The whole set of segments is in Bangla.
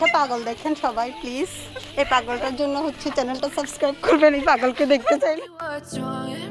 একটা পাগল দেখেন সবাই প্লিজ এই পাগলটার জন্য হচ্ছে চ্যানেলটা সাবস্ক্রাইব করবেন, এই পাগলকে দেখতে চাইলে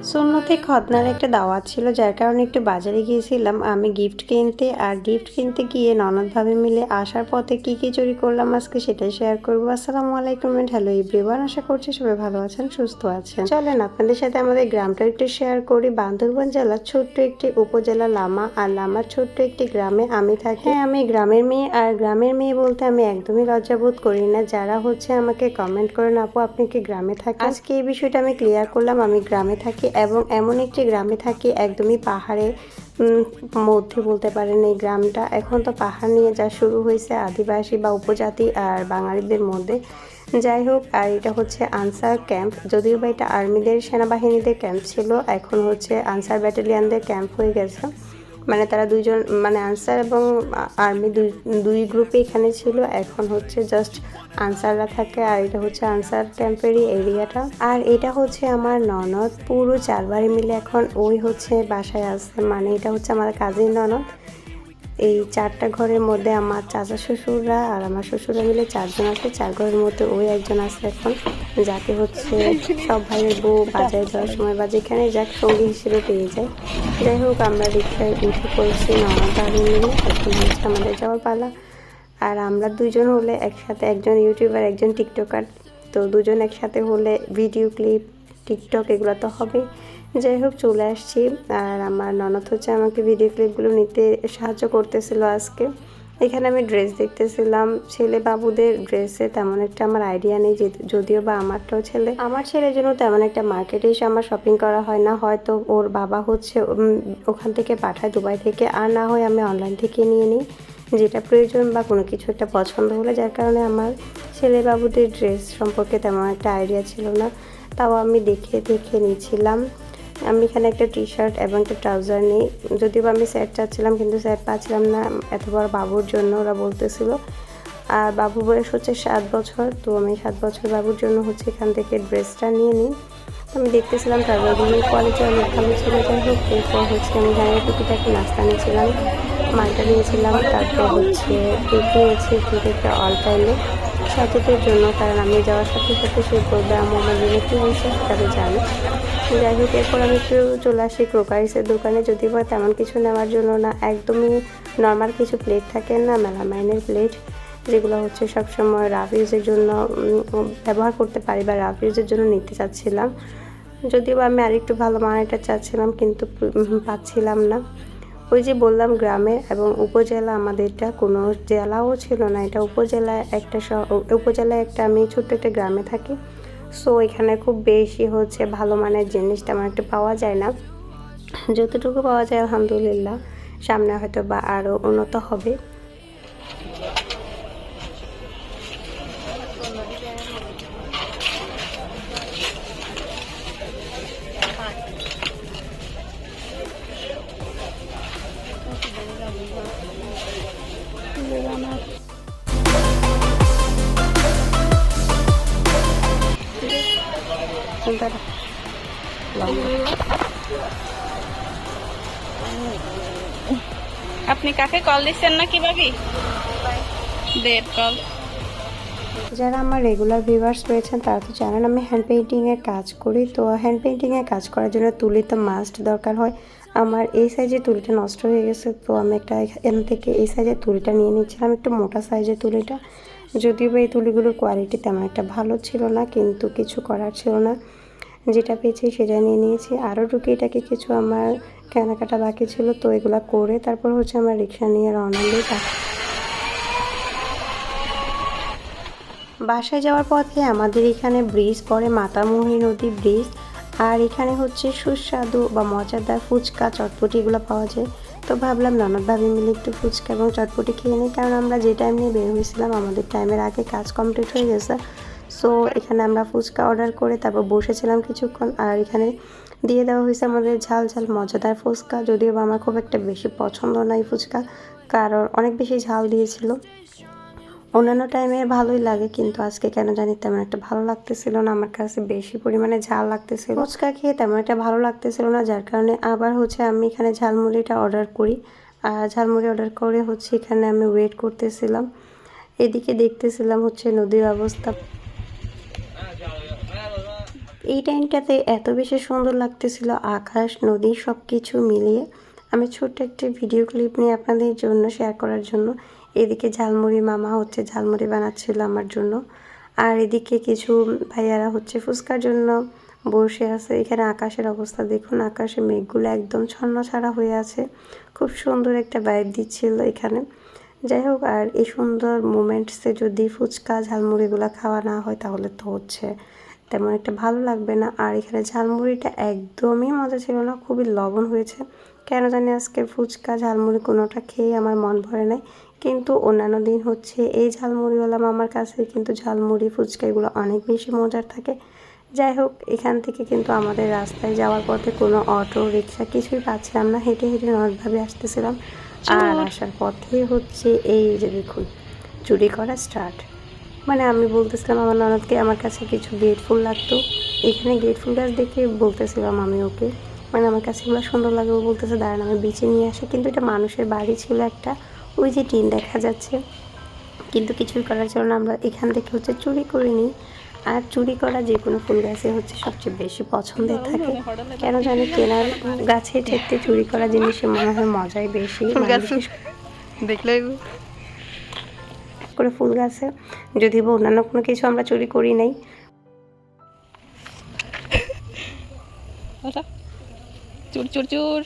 সুন্নতে খতনার একটা দাওয়াত ছিল যার কারণে একটু বাজারে গিয়েছিলাম। আমি গিফট কিনতে আর গিফট কিনতে গিয়ে ননদ ভাবে মিলে আসার পথে কি কি চুরি করলাম আজকে সেটাই শেয়ার করব। আসসালামু আলাইকুম এন্ড হ্যালো এভরিওয়ান আশা করছি সবাই ভালো আছেন সুস্থ আছেন। চলেন আপনাদের সাথে আমাদের গ্রামটা একটু শেয়ার করি। বান্দরবান জেলার ছোট্ট একটি উপজেলা লামা আর লামার ছোট্ট একটি গ্রামে আমি থাকি। হ্যাঁ, আমি গ্রামের মেয়ে আর গ্রামের মেয়ে বলতে আমি একদমই লজ্জাবোধ করি না। যারা হচ্ছে আমাকে কমেন্ট করেন আপু আপনি কি গ্রামে থাকেন? আজকে এই বিষয়টা আমি ক্লিয়ার করলাম আমি গ্রামে থাকি। এবং এমন একটি গ্রামে থাকি, একদমই পাহাড়ে মধ্যে বলতে পারেন এই গ্রামটা। এখন তো পাহাড় নিয়ে যা শুরু হয়েছে, আদিবাসী বা উপজাতি আর বাঙালিদের মধ্যে। যাই হোক, আর এটা হচ্ছে আনসার ক্যাম্প। যদিও বা এটা আর্মিদের সেনাবাহিনীদের ক্যাম্প ছিল, এখন হচ্ছে আনসার ব্যাটালিয়ানদের ক্যাম্প হয়ে গেছে। মানে তারা দুইজন মানে আনসার এবং আর্মি দুই দুই গ্রুপে এখানে ছিল। এখন হচ্ছে জাস্ট আনসাররা থাকে আর এটা হচ্ছে আনসার টেম্পোরি এরিয়াটা আর এটা হচ্ছে আমার ননদ। পুরো চারবারে মিলে এখন ওই হচ্ছে বাসায় আসছে মানে এটা হচ্ছে আমার কাজিন ননদ। এই চারটা ঘরের মধ্যে আমার চাচা শ্বশুররা আর আমার শ্বশুরা মিলে চারজন আছে। চার ঘরের মধ্যে ওই একজন আছে এখন, যাকে হচ্ছে সব ভাইয়ের বউ বাজারে যাওয়ার সময় বা যেখানে যাক সঙ্গী হিসেবে পেয়ে যায়। যাই হোক, আমরা রিক্সায় উঠে পড়েছি ননদ বাড়ি মিলে এখন হচ্ছে আমাদের যাওয়ার পালা। আর আমরা দুজন হলে একসাথে একজন ইউটিউবার, একজন টিকটকার। তো দুজন একসাথে হলে ভিডিও ক্লিপ, টিকটক এগুলো তো হবেই। যাই হোক চলে আসছি। আর আমার ননদ হচ্ছে আমাকে ভিডিও ক্লিপগুলো নিতে সাহায্য করতেছিল আজকে। এখানে আমি ড্রেস দেখতেছিলাম। ছেলে বাবুদের ড্রেসে তেমন একটা আমার আইডিয়া নেই যদিও বা আমারটাও ছেলে। আমার ছেলের জন্য তেমন একটা মার্কেটে এসে আমার শপিং করা হয় না। হয়তো ওর বাবা হচ্ছে ওখান থেকে পাঠায় দুবাই থেকে। আর না হয় আমি অনলাইন থেকে নিয়ে নিই, যেটা প্রয়োজন বা কোনো কিছু একটা পছন্দ হলে। যার কারণে আমার ছেলে বাবুদের ড্রেস সম্পর্কে তেমন একটা আইডিয়া ছিল না। তাও আমি দেখে দেখে নিয়েছিলাম। আমি এখানে একটা টি শার্ট এবং একটা ট্রাউজার নিই। যদিও আমি সেট চাচ্ছিলাম, কিন্তু সেট পাচ্ছিলাম না এত বড় বাবুর জন্য, ওরা বলতেছিল। আর বাবু বয়স হচ্ছে সাত বছর, তো আমি সাত বছর বাবুর জন্য হচ্ছে এখান থেকে ড্রেসটা নিয়ে নিই। আমি দেখতেছিলাম ট্রাউজারগুলোর কোয়ালিটি অনেক ভালো ছিল। যাই হোক, এরপর হচ্ছে আমি এখানে টুকিটাকি নাস্তা নিয়েছিলাম, মালটা নিয়েছিলাম। তারপর হচ্ছে কেক নিয়েছি একটা অল টাইমে সাথীদের জন্য, কারণ আমি যাওয়ার সাথে সাথে সে বলবে আমার জন্য কী হয়েছে সেটা জানি। যাই হোক, এরপর আমি একটু চলে আসি ক্রোকারিসের দোকানে। যদি বা তেমন কিছু নেওয়ার জন্য না, একদমই নর্মাল কিছু প্লেট থাকে না মেলামাইনের প্লেট যেগুলো হচ্ছে সবসময় রাফ ইউজের জন্য ব্যবহার করতে পারি বা রাফ ইউজের জন্য নিতে চাচ্ছিলাম। যদিও আমি আরেকটু ভালো মানেরটা চাচ্ছিলাম, কিন্তু পাচ্ছিলাম না। ওই যে বললাম গ্রামে এবং উপজেলা আমাদেরটা, কোনো জেলাও ছিল না। এটা উপজেলায় একটা উপজেলায় একটা আমি ছোট্ট একটা গ্রামে থাকি। সো এখানে খুব বেশি হচ্ছে ভালো মানের জিনিস তেমন একটা পাওয়া যায় না। যতটুকু পাওয়া যায় আলহামদুলিল্লাহ। সামনে হয়তো বা আরও উন্নত হবে। আপনি কাকে কল দিচ্ছেন নাকি ভাবি দেব কল যারা আমার রেগুলার ভিউয়ার্স রয়েছেন, তারা তো জানেন আমি হ্যান্ড পেইন্টিংয়ের কাজ করি। তো হ্যান্ড পেইন্টিংয়ের কাজ করার জন্য তুলি তো মাস্ট দরকার হয়। আমার এই সাইজের তুলিটা নষ্ট হয়ে গেছে, তো আমি একটা এখান থেকে এই সাইজের তুলিটা নিয়ে নিচ্ছিলাম, একটু মোটা সাইজের তুলিটা। যদিও এই তুলিগুলোর কোয়ালিটি তেমন একটা ভালো ছিল না, কিন্তু কিছু করার ছিল না। যেটা পেয়েছি সেটা নিয়ে নিয়েছি। আরও টুকিটাকি কিছু আমার কেনাকাটা বাকি ছিল, তো এগুলো করে তারপর হচ্ছে আমার রিক্সা নিয়ে রওনা দিই। বাসা বাসায় যাওয়ার পথে আমাদের এখানে ব্রিজ পড়ে মাতামুহুরী নদী ব্রিজ। আর এখানে হচ্ছে সুস্বাদু বা মজাদার ফুচকা, চটপটি এগুলো পাওয়া যায়। তো ভাবলাম ননদ ভাবি মিলে একটু ফুচকা এবং চটপটি খেয়ে নিই, কারণ আমরা যে টাইম নিয়ে বের হয়েছিলাম, আমাদের টাইমের আগে কাজ কমপ্লিট হয়ে গেছে। সো এখানে আমরা ফুচকা অর্ডার করে তারপর বসেছিলাম কিছুক্ষণ, আর এখানে দিয়ে দেওয়া হয়েছে আমাদের ঝাল ঝাল মজাদার ফুচকা। যদিও বা আমার খুব একটা বেশি পছন্দ নয় ফুচকা, কারণ অনেক বেশি ঝাল দিয়েছিল। অন্যান্য টাইমে ভালোই লাগে, কিন্তু আজকে কেন জানি তেমন একটা ভালো লাগতেছিল না, আমার কাছে বেশি পরিমাণে ঝাল লাগতেছিল। ফুচকা খেয়ে তেমন একটা ভালো লাগতেছিল না, যার কারণে আবার হচ্ছে আমি এখানে ঝালমুড়িটা অর্ডার করি। আর ঝালমুড়ি অর্ডার করে হচ্ছে এখানে আমি ওয়েট করতেছিলাম। এদিকে দেখতেছিলাম হচ্ছে নদীর অবস্থা। এই টাইমটাতে এত বেশি সুন্দর লাগতেছিল, আকাশ, নদী সব কিছু মিলিয়ে। আমি ছোট্ট একটি ভিডিও ক্লিপ নিয়ে আপনাদের জন্য শেয়ার করার জন্য এদিকে ঝালমুড়ি মামা হচ্ছে ঝালমুড়ি বানাচ্ছিল আমার জন্য। আর এদিকে কিছু ভাইয়ারা হচ্ছে ফুচকার জন্য বসে আছে। এখানে আকাশের অবস্থা দেখুন, আকাশে মেঘগুলো একদম ছন্ন ছাড়া হয়ে আছে। খুব সুন্দর একটা বাইর দিচ্ছিল এখানে। যাই হোক, আর এই সুন্দর মোমেন্টসে যদি ফুচকা, ঝালমুড়িগুলো খাওয়া না হয় তাহলে তো হচ্ছে তেমন একটা ভালো লাগবে না। আর এখানে ঝালমুড়িটা একদমই মজা ছিল না, খুবই লবণ হয়েছে। কেন জানি আজকে ফুচকা, ঝালমুড়ি কোনোটা খেয়ে আমার মন ভরে নাই। কিন্তু অন্যান্য দিন হচ্ছে এই ঝালমুড়িওয়ালা মামার কাছে কিন্তু ঝালমুড়ি ফুচকা এগুলো অনেক বেশি মজার থাকে। যাই হোক এখান থেকে কিন্তু আমাদের রাস্তায় যাওয়ার পথে কোনো অটো রিক্সা কিছুই পাচ্ছিলাম না। হেঁটে হেঁটে নর্থভাবে আসতেছিলাম। আর আসার পথে হচ্ছে এই যে দেখুন চুরি করা স্টার্ট। মানে আমি বলতেছিলাম আমার ননদকে আমার কাছে কিছু গেট ফুল লাগতো। এখানে গেট ফুল গাছ দেখে বলতেছিলাম আমি ওকে। মানে আমার কাছে এগুলো সুন্দর লাগে ও বলতেছে দাঁড়ান আমি বেঁচে নিয়ে আসি। কিন্তু এটা মানুষের বাড়ি ছিল একটা ওই যে টিন দেখা যাচ্ছে। কিন্তু কিছুই করার জন্য আমরা এখান থেকে হচ্ছে চুরি করে নিই। আর চুরি করা যে কোনো ফুল গাছে হচ্ছে সবচেয়ে বেশি পছন্দের থাকে। কেন জানি কেনার গাছে ঠেকতে চুরি করা জিনিসে মনে হয় মজাই বেশি। ফুল মানে গাছ? দেখলে করে ফুল গাছে। যদি বা অন্যান্য কোনো কিছু আমরা চুরি করি নাই। আচ্ছা। চুর চুর চুর।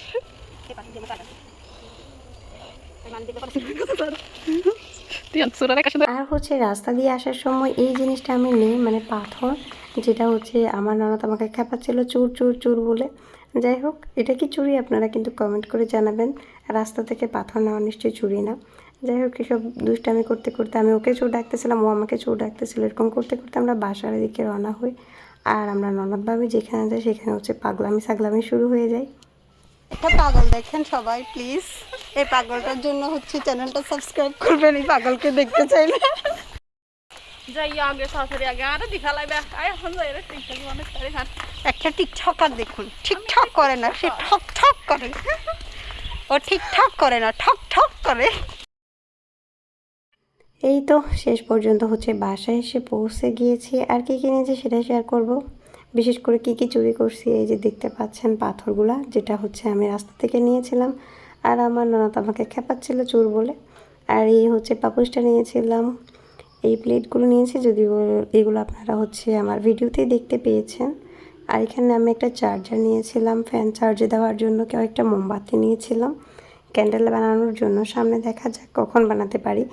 আর হচ্ছে রাস্তা দিয়ে আসার সময় এই জিনিসটা আমি নেই মানে পাথর, যেটা হচ্ছে আমার ননদ আমাকে খেপাচ্ছিল চুর চুর চুর বলে। যাই হোক, এটা কি চুরি আপনারা কিন্তু কমেন্ট করে জানাবেন। রাস্তা থেকে পাথর নেওয়া নিশ্চয়ই চুরি না। যাই হোক, এসব দুষ্টামি করতে করতে আমি ওকে চোর ডাকতেছিলাম, ও আমাকে চোর ডাকতেছিল। এরকম করতে করতে আমরা বাসার দিকে রওনা হই। আর আমরা ননদ ভাবি যেখানে যাই সেখানে হচ্ছে পাগলামি, সাগলামি শুরু হয়ে যায়। একটা পাগল দেখেন সবাই প্লিজ এই পাগলটার জন্য হচ্ছে চ্যানেলটা সাবস্ক্রাইব করবেন এই পাগলকে দেখতে চাইলে। একটা টিকঠকার দেখুন ঠিকঠাক করে না সে ঠক ঠক করে। ও ঠিকঠাক করে না ঠক ঠক করে। এই তো শেষ পর্যন্ত হচ্ছে বাসায় এসে পৌঁছে গিয়েছি। আর কি কিনেছি সেটা শেয়ার করব। বিশেষ করে কি কি চুরি করছি, এই যে দেখতে পাচ্ছেন পাথরগুলা, যেটা হচ্ছে আমি রাস্তা থেকে নিয়েছিলাম। আর আমার ননদ আমাকে খেপাচ্ছিল চুর বলে। আর এই হচ্ছে পাপুসটা নিয়েছিলাম। এই প্লেটগুলো নিয়েছি যদিও এগুলো আপনারা হচ্ছে আমার ভিডিওতেই দেখতে পেয়েছেন। আর এখানে আমি একটা চার্জার নিয়েছিলাম, ফ্যান চার্জে দেওয়ার জন্য কেউ একটা মোমবাতি নিয়েছিলাম। ক্যান্ডেল বানানোর জন্য, সামনে দেখা যাক কখন বানাতে পারি।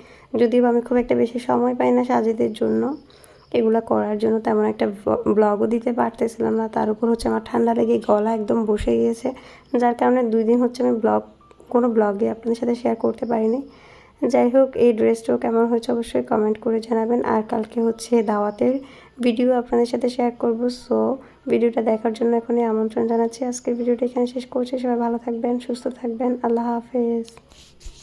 যদিও আমি খুব একটা বেশি সময় পাই না সাজেদের জন্য। এগুলো করার জন্য তেমন একটা ব্লগও দিতে পারতেছিলাম না। তার উপর হচ্ছে আমার ঠান্ডা লেগে গলা একদম বসে গিয়েছে। যার কারণে দুই দিন হচ্ছে আমি ব্লগ কোনো ব্লগে আপনাদের সাথে শেয়ার করতে পারিনি। যাই হোক, এই ড্রেসটাও কেমন হয়েছে অবশ্যই কমেন্ট করে জানাবেন। আর কালকে হচ্ছে দাওয়াতের ভিডিও আপনাদের সাথে শেয়ার করব। সো ভিডিওটা দেখার জন্য এখনই আমন্ত্রণ জানাচ্ছি। আজকের ভিডিওটা এখানে শেষ করছি। সবাই ভালো থাকবেন, সুস্থ থাকবেন। আল্লাহ হাফেজ।